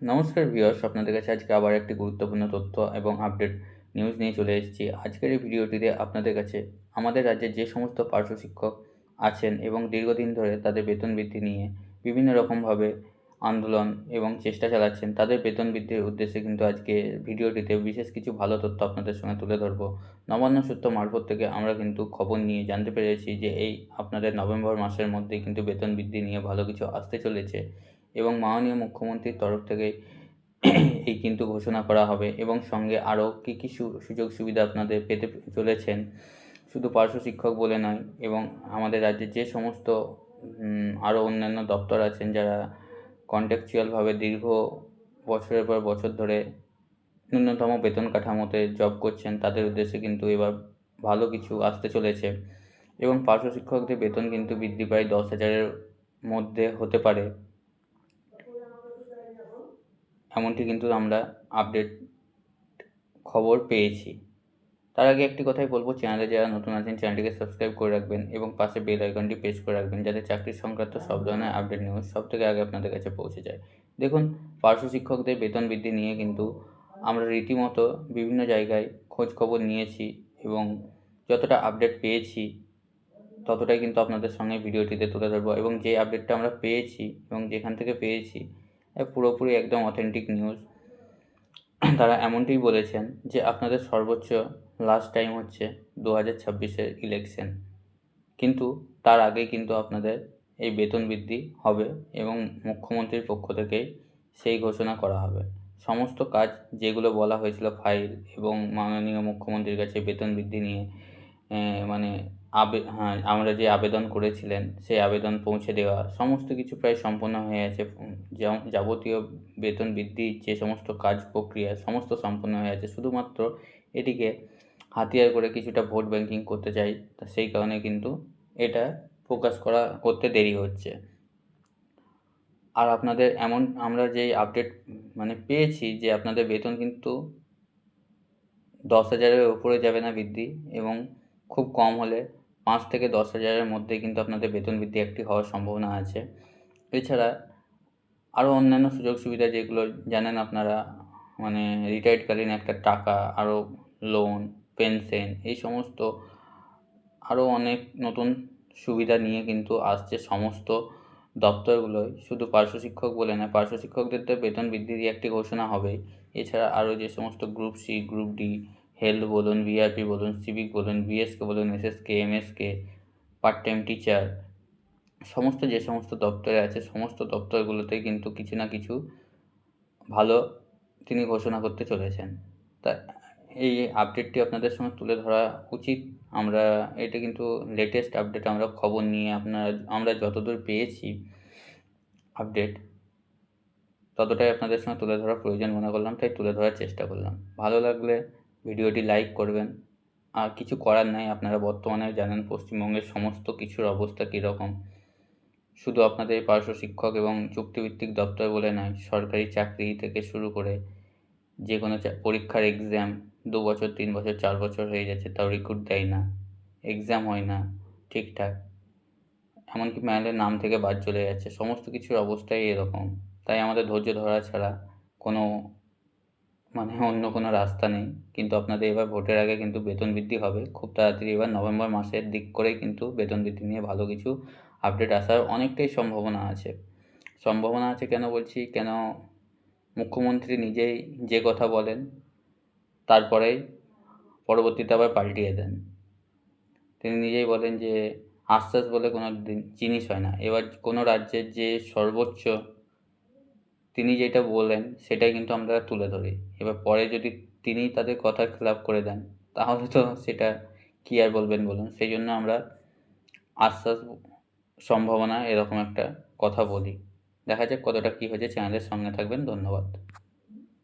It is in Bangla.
নমস্কার ভিউয়ার্স, আপনাদের কাছে আজকে আবার একটি গুরুত্বপূর্ণ তথ্য এবং আপডেট নিউজ নিয়ে চলে এসেছি। আজকের এই ভিডিওটিতে আপনাদের কাছে আমাদের রাজ্যে যে সমস্ত পার্শ্ব শিক্ষক আছেন এবং দীর্ঘদিন ধরে তাদের বেতন বৃদ্ধি নিয়ে বিভিন্ন রকমভাবে আন্দোলন এবং চেষ্টা চালাচ্ছেন, তাদের বেতন বৃদ্ধির উদ্দেশ্যে কিন্তু আজকে ভিডিওটিতে বিশেষ কিছু ভালো তথ্য আপনাদের সঙ্গে তুলে ধরবো। নবান্ন সূত্র মারফত থেকে আমরা কিন্তু খবর নিয়ে জানতে পেরেছি যে এই আপনাদের নভেম্বর মাসের মধ্যেই কিন্তু বেতন বৃদ্ধি নিয়ে ভালো কিছু আসতে চলেছে। এবং মাননীয় মুখ্যমন্ত্রীর তরফ থেকে এই কিন্তু ঘোষণা করা হবে এবং সঙ্গে আরও কী কী সুযোগ সুবিধা আপনাদের পেতে চলেছেন, শুধু পার্শ্ব শিক্ষক বলে নয় এবং আমাদের রাজ্যে যে সমস্ত আরও অন্যান্য দপ্তর আছেন যারা কন্ট্যাকচুয়ালভাবে দীর্ঘ বছরের পর বছর ধরে ন্যূনতম বেতন কাঠামোতে জব করছেন, তাদের উদ্দেশ্যে কিন্তু এবার ভালো কিছু আসতে চলেছে এবং পার্শ্ব শিক্ষকদের বেতন কিন্তু বৃদ্ধি পায় দশ হাজারের মধ্যে হতে পারে। এমনটি কিন্তু আমরা আপডেট খবর পেয়েছি। তার আগে একটি কথাই বলব চ্যানেলে যারা নতুন আছেন চ্যানেলটিকে সাবস্ক্রাইব করে রাখবেন এবং পাশে বেল আইকনটি প্রেস করে রাখবেন, যাতে চাকরির সংক্রান্ত সব ধরনের আপডেট নিউজ সব থেকে আগে আপনাদের কাছে পৌঁছে যায়। দেখুন, পার্শ্ব শিক্ষকদের বেতন বৃদ্ধি নিয়ে কিন্তু আমরা রীতিমতো বিভিন্ন জায়গায় খোঁজ খবর নিয়েছি এবং যতটা আপডেট পেয়েছি, ততটাই কিন্তু আপনাদের সঙ্গে ভিডিওটিতে তুলে ধরবো এবং যে আপডেটটা আমরা পেয়েছি এবং যেখান থেকে পেয়েছি পুরোপুরি একদম অথেন্টিক নিউজ তারা এমনটিই বলেছেন যে আপনাদের সর্বোচ্চ লাস্ট টাইম হচ্ছে দু হাজার ছাব্বিশের ইলেকশন কিন্তু তার আগে কিন্তু আপনাদের এই বেতন বৃদ্ধি হবে এবং মুখ্যমন্ত্রীর পক্ষ থেকেই সেই ঘোষণা করা হবে। সমস্ত কাজ যেগুলো বলা হয়েছিল ফাইল এবং মাননীয় মুখ্যমন্ত্রীর কাছে বেতন বৃদ্ধি নিয়ে মানে আবে হ্যাঁ আমরা যে আবেদন করেছিলেন, সেই আবেদন পৌঁছে দেওয়া, সমস্ত কিছু প্রায় সম্পন্ন হয়ে আছে। যাবতীয় বেতন বৃদ্ধির যে সমস্ত কাজ প্রক্রিয়া, সমস্ত সম্পন্ন হয়ে আছে। শুধুমাত্র এটিকে হাতিয়ার করে কিছুটা ভোট ব্যাংকিং করতে চাই, তা সেই কারণে কিন্তু এটা ফোকাস করা, করতে দেরি হচ্ছে। আর আপনাদের এমন, আমরা যেই আপডেট মানে পেয়েছি যে আপনাদের বেতন কিন্তু দশ হাজারের ওপরে যাবে না বৃদ্ধি, এবং খুব কম হলে পাঁচ থেকে দশ হাজারের মধ্যে কিন্তু আপনাদের বেতন বৃদ্ধি একটি হওয়ার সম্ভাবনা আছে। এছাড়া আরও অন্যান্য সুযোগ সুবিধা যেগুলো, জানেন আপনারা মানে রিটায়ার্ডকালীন একটা টাকা, আরও লোন পেনশন এই সমস্ত আরও অনেক নতুন সুবিধা নিয়ে কিন্তু আসছে সমস্ত দপ্তরগুলোয়। শুধু পার্শ্ব শিক্ষক বলে না, পার্শ্ব শিক্ষকদের তো বেতন বৃদ্ধির একটি ঘোষণা হবেই। এছাড়া আরও যে সমস্ত group C group D health বলুন ভিআরপি বলুন সিভিক বলুন বিএসকে বলুন SSK MSK part time teacher সমস্ত যে সমস্ত দপ্তরে আছে, সমস্ত দপ্তরগুলোতে কিন্তু কিছু না কিছু ভালো তিনি ঘোষণা করতে চলেছেন। তা এই আপডেটটি আপনাদের সঙ্গে তুলে ধরা উচিত। আমরা এটা কিন্তু লেটেস্ট আপডেট আমরা খবর নিয়ে আপনারা, আমরা যতদূর পেয়েছি আপডেট ততটাই আপনাদের সঙ্গে তুলে ধরার প্রয়োজন মনে করলাম, তাই তুলে ধরার চেষ্টা করলাম। ভালো লাগলে ভিডিওটি লাইক করবেন। আর কিছু করার নাই, আপনারা বর্তমানে জানেন পশ্চিমবঙ্গের সমস্ত কিছুর অবস্থা কীরকম। শুধু আপনাদের পার্শ্ব শিক্ষক এবং চুক্তিভিত্তিক দপ্তর বলে নয়, সরকারি চাকরি থেকে শুরু করে যে কোনো পরীক্ষার এক্সাম দু বছর, তিন বছর, চার বছর হয়ে যাচ্ছে, তাও রিক্রুট দেয় না। এক্সাম হয় না, ঠিকঠাক। এমনকি ম্যানেলের নাম থেকে বাদ চলে যাচ্ছে, সমস্ত কিছুর অবস্থাই এরকম। তাই আমাদের ধৈর্য ধরা ছাড়া কোনো মানে অন্য কোনো রাস্তা নেই। কিন্তু আপনাদের এবার ভোটের আগে কিন্তু বেতন বৃদ্ধি হবে। খুব তাড়াতাড়ি এবার নভেম্বর মাসের দিক করেই কিন্তু বেতন বৃদ্ধি নিয়ে ভালো কিছু আপডেট আসার অনেকটাই সম্ভাবনা আছে। সম্ভাবনা আছে কেন বলছি? কেন মুখ্যমন্ত্রী নিজেই যে কথা বলেন, তারপরেই পরবর্তীতে আবার পাল্টিয়ে দেন। তিনি নিজেই বলেন যে, আশ্বাস বলে কোনো জিনিস হয় না। এবার কোনো রাজ্যের যে সর্বোচ্চ তিনি যেটা বলেন সেটাই কিন্তু আমরা তুলে ধরি। এবার পরে যদি তিনি তাদের কথার খেলাপ করে দেন, তাহলে তো সেটা কী আর বলবেন বলুন? সেই জন্য আমরা আশ্বাস সম্ভাবনা এরকম একটা কথা বলি। দেখা যাক কতটা কী হয়েছে। চ্যানেলের সঙ্গে থাকবেন। ধন্যবাদ।